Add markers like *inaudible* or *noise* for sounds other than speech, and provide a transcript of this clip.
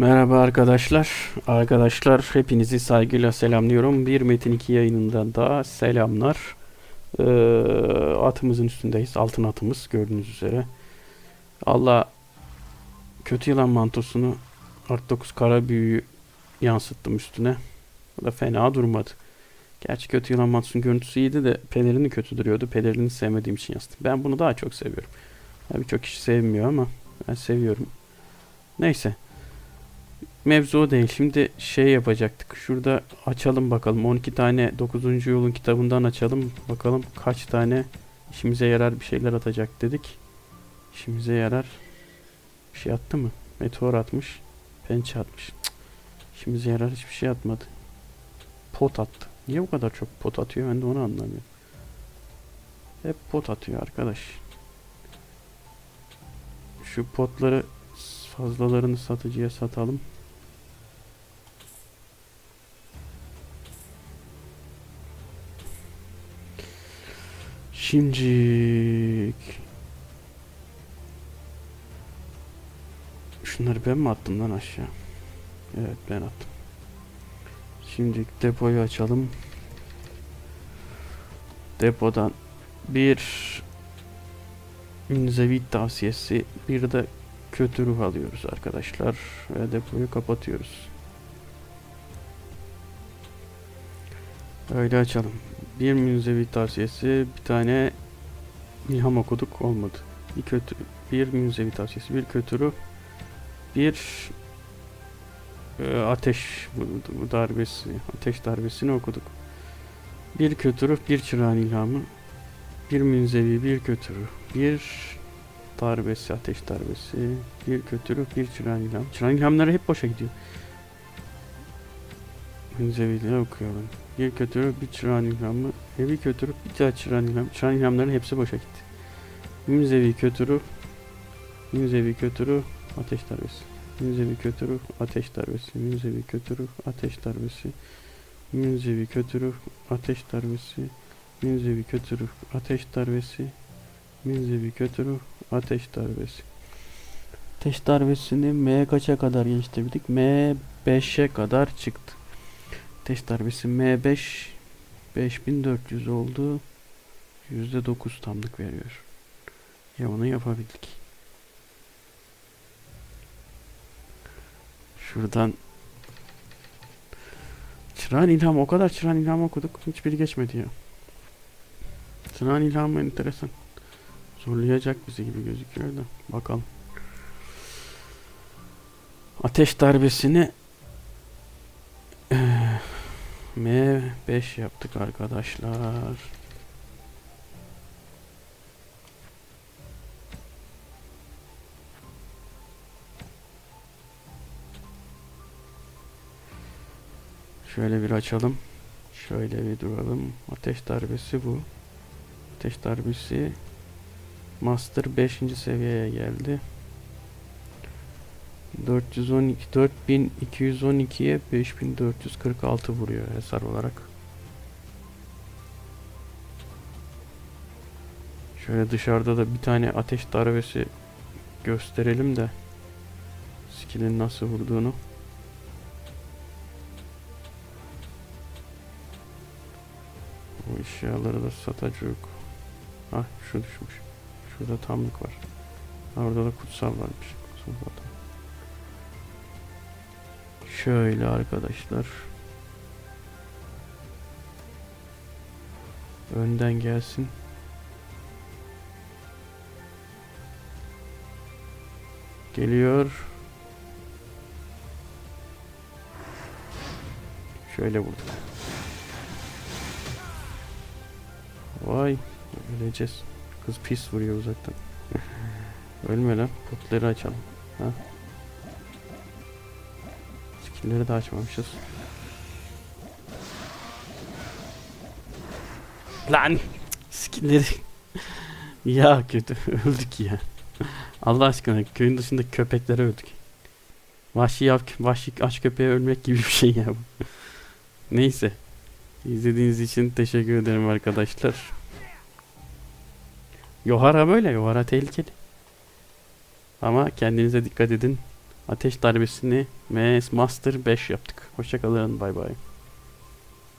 Merhaba arkadaşlar. Arkadaşlar hepinizi saygıyla selamlıyorum. Bir Metin 2 yayınından da selamlar. Ee, atımızın üstündeyiz. Altın atımız gördüğünüz üzere. Allah kötü yılan mantosunu Art 9 kara büyüyü yansıttım üstüne. O da fena durmadı. Gerçi kötü yılan mantosunun görüntüsü iyiydi de pelerini kötü duruyordu. Pelerini sevmediğim için yazdım. Ben bunu daha çok seviyorum. Tabii çok kişi sevmiyor ama ben seviyorum. Neyse. Mevzu değil. Şimdi şey yapacaktık. Şurada açalım bakalım. 12 tane 9. yolun kitabından açalım. Bakalım kaç tane işimize yarar bir şeyler atacak dedik. İşimize yarar. Bir şey attı mı? Meteor atmış. Pençe atmış. Cık. İşimize yarar hiçbir şey atmadı. Pot attı. Niye bu kadar çok pot atıyor ben de onu anlamıyorum. Hep pot atıyor arkadaş. Şu potları fazlalarını satıcıya satalım. Şimdi Şunları ben mi attım lan aşağı? Evet ben attım. Şimdi depoyu açalım. Depodan bir Münzevi tavsiyesi bir de kötü ruh alıyoruz arkadaşlar ve depoyu kapatıyoruz. Öyle açalım. Bir münzevi tavsiyesi, bir tane ilham okuduk olmadı. Bir kötü bir münzevi tavsiyesi, bir kötü ruh, bir e, ateş bu darbesi, ateş darbesini okuduk. Bir kötü ruh, bir çırağın ilhamı, bir münzevi, bir kötü ruh, bir darbesi, ateş darbesi, bir kötü ruh, bir çırağın ilhamı. Çırağın ilhamları hep boşa gidiyor. Münzevileri okuyorum. Bir kötü ruh, bir çırağın ilhamı, ve bir ilhamı. Çırağın ilhamların hepsi boşa gitti. Münzevi kötü ruh, münzevi kötü ruh, ateş darbesi. Münzevi kötü ruh, ateş darbesi. Münzevi kötü ruh, ateş darbesi. Münzevi kötü ruh, ateş darbesi. Münzevi kötü ruh, ateş darbesi. Münzevi kötü ruh, ateş darbesi. Ateş darbesini M kaça kadar geliştirdik? M 5'e kadar çıktı. Ateş darbesi M5 5400 oldu. %9 tamlık veriyor. Ya onu yapabildik. Şuradan Çırağın ilhamı o kadar çırağın ilhamı okuduk hiçbiri geçmedi ya. Çırağın ilhamı enteresan. Zorlayacak bizi gibi gözüküyor da bakalım. Ateş darbesini M5 yaptık arkadaşlar. Şöyle bir açalım. Şöyle bir duralım. Ateş darbesi bu. Ateş darbesi Master 5. seviyeye geldi. 412 4212'ye 5446 vuruyor hasar olarak. Şöyle dışarıda da bir tane ateş darbesi gösterelim de skill'in nasıl vurduğunu. Bu eşyaları da satacak. Ah şu düşmüş. Şurada tamlık var. Orada da kutsal varmış. Kutsal zaten. Şöyle arkadaşlar. Önden gelsin. Geliyor. Şöyle vurduk. Vay öleceğiz. Kız pis vuruyor uzaktan. *laughs* Ölme lan. Potları açalım. Ha. Skill'leri de açmamışız. Lan! Skill'leri... *laughs* ya kötü. *laughs* Öldük ya. Allah aşkına köyün dışında köpeklere öldük. Vahşi, av- vahşi aç köpeğe ölmek gibi bir şey ya bu. *laughs* Neyse. İzlediğiniz için teşekkür ederim arkadaşlar. Yohara böyle. Yohara tehlikeli. Ama kendinize dikkat edin. Ateş darbesini MS Master 5 yaptık. Hoşçakalın. Bay bay.